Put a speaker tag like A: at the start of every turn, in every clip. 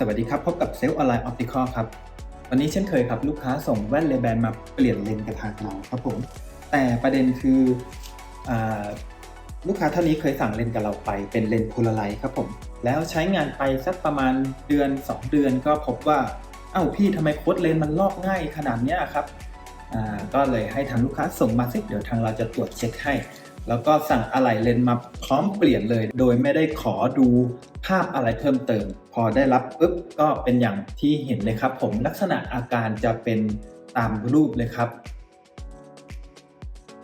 A: สวัสดีครับ พบกับเซลล์ออนไลน์ออปติคอครับ วันนี้เช่นเคยครับ ลูกค้าส่งแว่นเลแบนมาเปลี่ยนเลนส์กับทางเราครับผม แต่ประเด็นคืออลูกค้าท่านนี้เคยสั่งเลนส์กับเราไปเป็นเลนส์โพลาไรด์ครับผม แล้วใช้งานไปสักประมาณเดือน 2 เดือนก็พบว่า เอ้าพี่ทำไมโค้ดเลนส์มันลอกง่ายขนาดนี้ครับก็เลยให้ทางลูกค้าส่งมาสิเดี๋ยวทางเราจะตรวจเช็คให้ แล้วก็สั่งอะไหล่เลนส์มาพร้อมเปลี่ยนเลย โดยไม่ได้ขอดูภาพอะไรเพิ่มเติม พอได้รับปุ๊บก็เป็นอย่างที่เห็นเลยครับ ผมลักษณะอาการจะเป็นตามรูปเลยครับ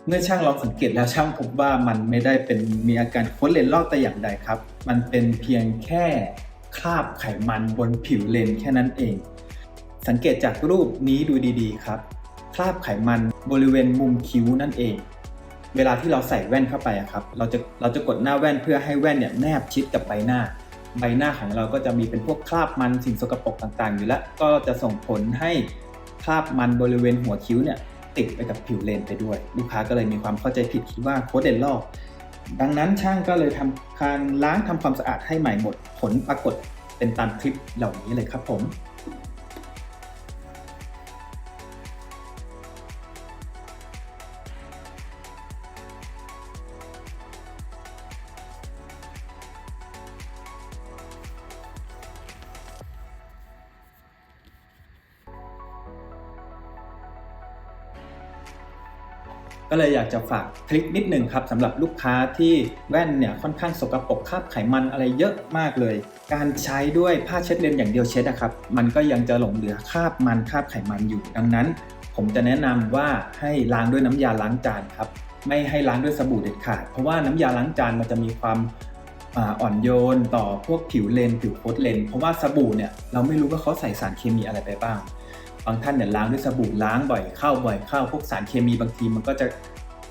A: เมื่อช่างลองสังเกตแล้วช่างพบว่ามันไม่ได้เป็นมีอาการโค้ดเลนส์ลอกแต่อย่างใดครับ มันเป็นเพียงแค่คราบไขมันบนผิวเลนแค่นั้นเอง สังเกตจากรูปนี้ดูดีๆ ครับ คราบไขมันบริเวณมุมคิ้วนั่นเอง เวลาที่เราใส่แว่นเข้าไปอะครับเราจะเราจะกดหน้าแว่นเพื่อให้แว่นเนี่ยแนบชิดกับใบหน้า ใบหน้าของเราก็จะมีเป็นพวกคราบมันสิ่งสกปรกต่างๆ อยู่แล้วก็จะส่งผลให้คราบมันบริเวณหัวคิ้วเนี่ยติดไปกับผิวเลนไปด้วย ลูกค้าก็เลยมีความเข้าใจผิดคิดว่าโค้ดเดนลอกดังนั้นช่างก็เลยทำการล้างทำความสะอาดให้ใหม่หมดผลปรากฏเป็นตามคลิปเหล่านี้เลยครับผม ก็เลยอยากจะฝากคลิปนิดนึงครับสำหรับลูกค้าที่แว่นเนี่ยค่อนข้างสกปรกคราบไขมันอะไรเยอะมากเลย การใช้ด้วยผ้าเช็ดเลนอย่างเดียวเช็ดนะครับมันก็ยังจะหลงเหลือคราบมันคราบไขมันอยู่ ดังนั้น ผมจะแนะนำว่าให้ล้างด้วยน้ำยาล้างจานครับไม่ให้ล้างด้วยสบู่เด็ดขาด เพราะว่าน้ำยาล้างจานมันจะมีความอ่อ่อนโยนต่อพวกผิวเลนผิวโคตเลน เพราะว่าสบู่เนี่ยเราไม่รู้ว่าเขาใส่สารเคมีอะไรไปบ้าง บางท่านเนี่ยล้างด้วยสบู่ล้างบ่อยเข้าบ่อยเข้าพวกสารเคมีบางทีมันก็จะ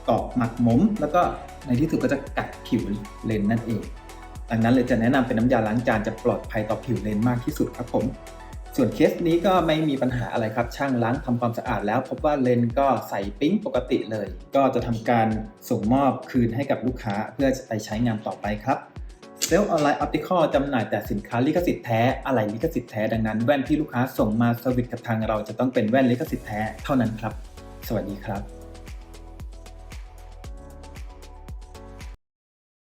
A: เกาะหมักหมม แล้วก็ในที่สุดก็จะกัดผิวเลนนั่นเองดังนั้นเลยจะแนะนำเป็นน้ำยาล้างจานจะปลอดภัยต่อผิวเลนมากที่สุดครับผม ส่วนเคสนี้ก็ไม่มีปัญหาอะไรครับ ช่างล้างทำความสะอาดแล้ว พบว่าเลนก็ใสปิ๊งปกติเลย ก็จะทำการส่งมอบคืนให้กับลูกค้าเพื่อจะไปใช้งานต่อไปครับ เซลล์ออนไลน์ออปติคอลจำหน่ายแต่สินค้าลิขสิทธิ์แท้อะไหล่ลิขสิทธิ์แท้ดังนั้นแว่นที่ลูกค้าส่งมาสวิตกับทางเราจะต้องเป็นแว่นลิขสิทธิ์แท้เท่านั้นครับ สวัสดีครับ